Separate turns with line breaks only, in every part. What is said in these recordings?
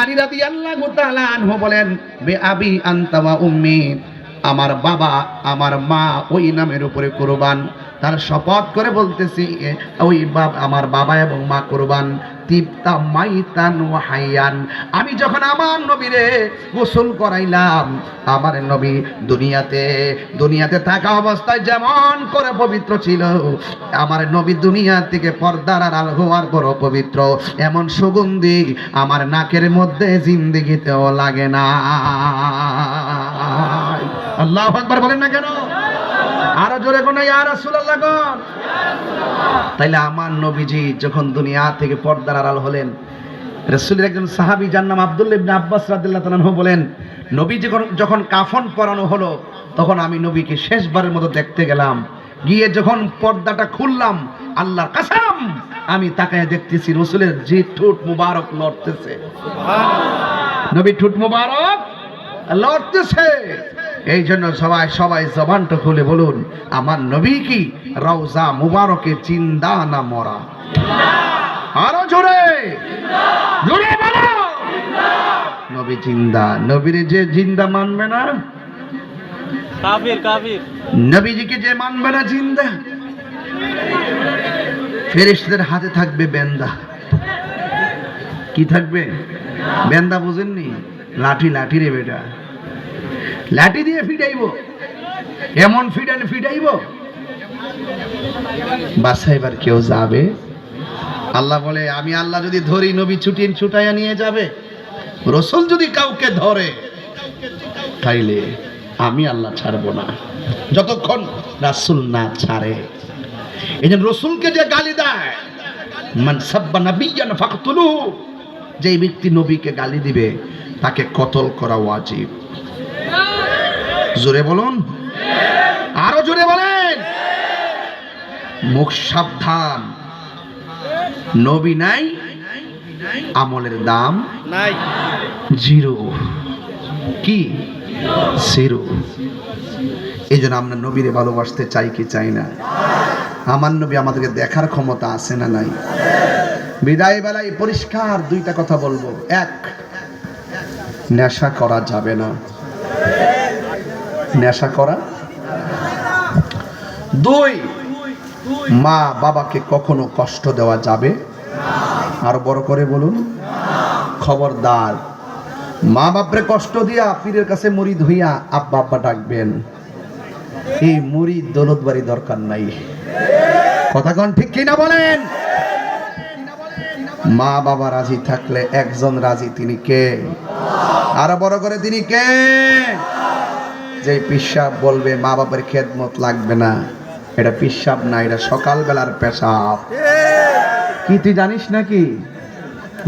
আলী রাদিয়াল্লাহু তাআলা আনহু বলেন, বে আবি আনতা ওয়া উম্মি, আমার বাবা, আমার মা ওই নামের উপরে কুরবান। তার শপথ করে বলতেছি ওই আমার বাবা এবং মা কুরবান, তিপ্তা মাইতান ওয়া হাইয়ান। আমি যখন আমার নবীরে গোসল করাইলাম, আমার নবী দুনিয়াতে দুনিয়াতে থাকা অবস্থায় যেমন করে পবিত্র ছিল, আমার নবী দুনিয়া থেকে পর্দার আড়াল হওয়ার পরও পবিত্র। এমন সুগন্ধি আমার নাকের মধ্যে জিন্দিগিতেও লাগে না। আল্লাহ একবার বলেন না কেন? আরও জোরে কোন রাসূলুল্লাহ কোন তাইলে আমার নবীজি যখন দুনিয়া থেকে পর্দার আড়াল হলেন রসুলের একজন সাহাবী যার নাম আব্দুল্লাহ ইবনে আব্বাস রাদিয়াল্লাহু তাআলা বলেন নবী যখন যখন কাফন পরানো হলো তখন আমি নবীকে শেষবারের মতো দেখতে গেলাম। গিয়ে যখন পর্দাটা খুললাম আল্লাহর কাসাম আমি তাকায় দেখতেছি রসুলের যে ঠোঁট মুবারক লড়তেছে নবী ঠোঁট মুবারক লড়তেছে এই জন্য সবাই সবাই জবানটা খুলে বলুন আমার নবী কি? রওজা মুবারকে চিন্দা না মরা? আরও জোরে! জোরে বলো! নবী জিন্দা নবীর যে জিন্দা মানবে না?
কাবির কাবির
নবীজিকে যে মানবে না জিন্দা? হাতে থাকবে বেন্দা। কি থাকবে? বেন্দা বুঝেননি? লাঠি লাঠি রে বেটা। লাঠি দিয়ে ফিটাইব এমন ফিডান ফিটাইব বাসা এবার কেউ যাবে? আল্লাহ বলে, আমি আল্লাহ যদি ধরি, নবী ছুটিয়ে ছুটাইয়া নিয়ে যাবে। রসুল যদি কাউকে ধরে, তাইলে আমি আল্লাহ ছাড়বো না। যতক্ষণ রাসুল না ছাড়ে। এই যে রসুলকে যে গালি দেয় যে ব্যক্তি নবীকে গালি দিবে, তাকে কতল করা ওয়াজিব। জোরে বলুন। আরও জোরে বলেন। মুখ সাবধান। নবী নাই আমলের দাম
নাই।
জিরো। কি? জিরো। এই জন্য আমরা নবীরে ভালোবাসতে চাই কি চাই না? আমার নবী আমাদেরকে দেখার ক্ষমতা আছে না নাই? বিদায় বেলায় পরিষ্কার দুইটা কথা বলব। এক নেশা করা যাবে না। নেশা করা। দুই, মা বাবাকে কখনো কষ্ট দেওয়া যাবে? আর বড় করে বলুন। খবরদার, মা বাপরে কষ্ট দিয়া পীরের কাছে মুড়ি ধুইয়া আব্বা আব্বা ডাকবেন। এই মুড়ি দৌলত বাড়ি দরকার নাই। কথা কন ঠিক কিনা বলেন? মা বাবা রাজি থাকলে একজন রাজি তিনি কে? আরও বড় করে তিনি কে? যে পিসাব বলবে, মা বাবার খেদমত লাগবে না। এটা পিসাব না, এটা সকালবেলার পেশাব। কি তুই জানিস নাকি?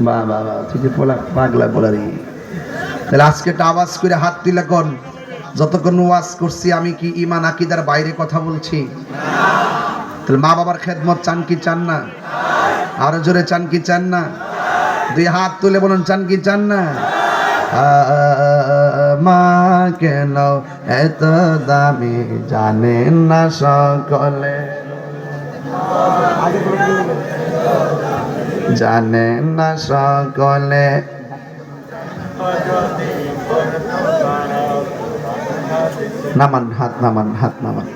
বা বা তুই যে পোলা, পাগলা বলারি তাহলে আজকে একটা আওয়াজ করে হাত দিলে কোন। যতক্ষণ ওয়াজ করছি, আমি কি ইমান আকিদার বাইরে কথা বলছি? তাহলে মা বাবার খেদমত চান কি চান না? আরও জোরে চান কি চান না? দুই হাত তুলে বলুন, চান কি চান না? মা কেন এত দামি জানেন না সকলে? জানেন না সকলে। নামান, হাত নামান হাত নামান।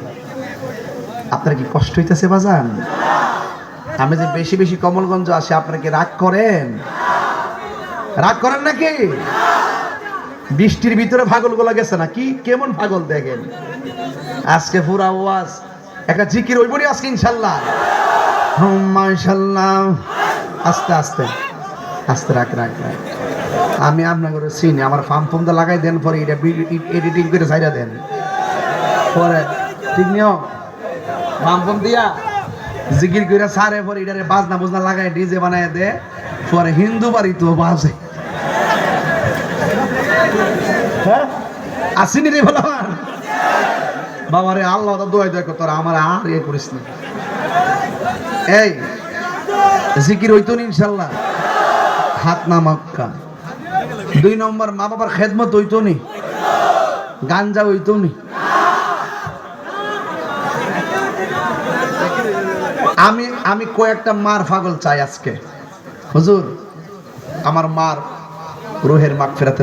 আপনার কি কষ্ট হইতেছে বাজান? আমি যে বেশি বেশি কমলগঞ্জ আসি আপনারা কি রাগ করেন? রাগ করেন নাকি? বৃষ্টির ভিতরে পাগলগুলা গেছে না? কি, কেমন পাগল দেখেন? আজকে পুরা ওয়াজ। একটা জিকির ওইবনি আজকে ইনশাল্লাহ। আস্তে আস্তে। আস্তে, রাখ রাখ রাখ। আমি আপনাকে চিনি, আমার ফার্ম ফোমটা লাগাই দেন, পরে এটা এডিটিং করে সাইডা দেন। পরে, ঠিক নিও ফার্ম ফোম দিয়া জিকির করে সারে, পরে এটারে বাজনা বুজনা লাগাই, ডিজে বানায় দে, পরে হিন্দু বাড়ি তো বাজে। হ্যাঁ? আসিনি রে ভালো বাবা রে আল্লাহ তো দোয়াই দোয়াই তোরা আমার আর ইয়ে করিস না। এই, জিকির হইতো নি ইনশাল্লাহ। হাত না মক্কা দুই নম্বর, মা বাবার খেদমত হইতো নি। গাঞ্জা হইতো নি। আমি আমি কয়েকটা মার পাগল চাই আজকে। হুজুর, আমার মার রোহের রুহের মাগফিরাতের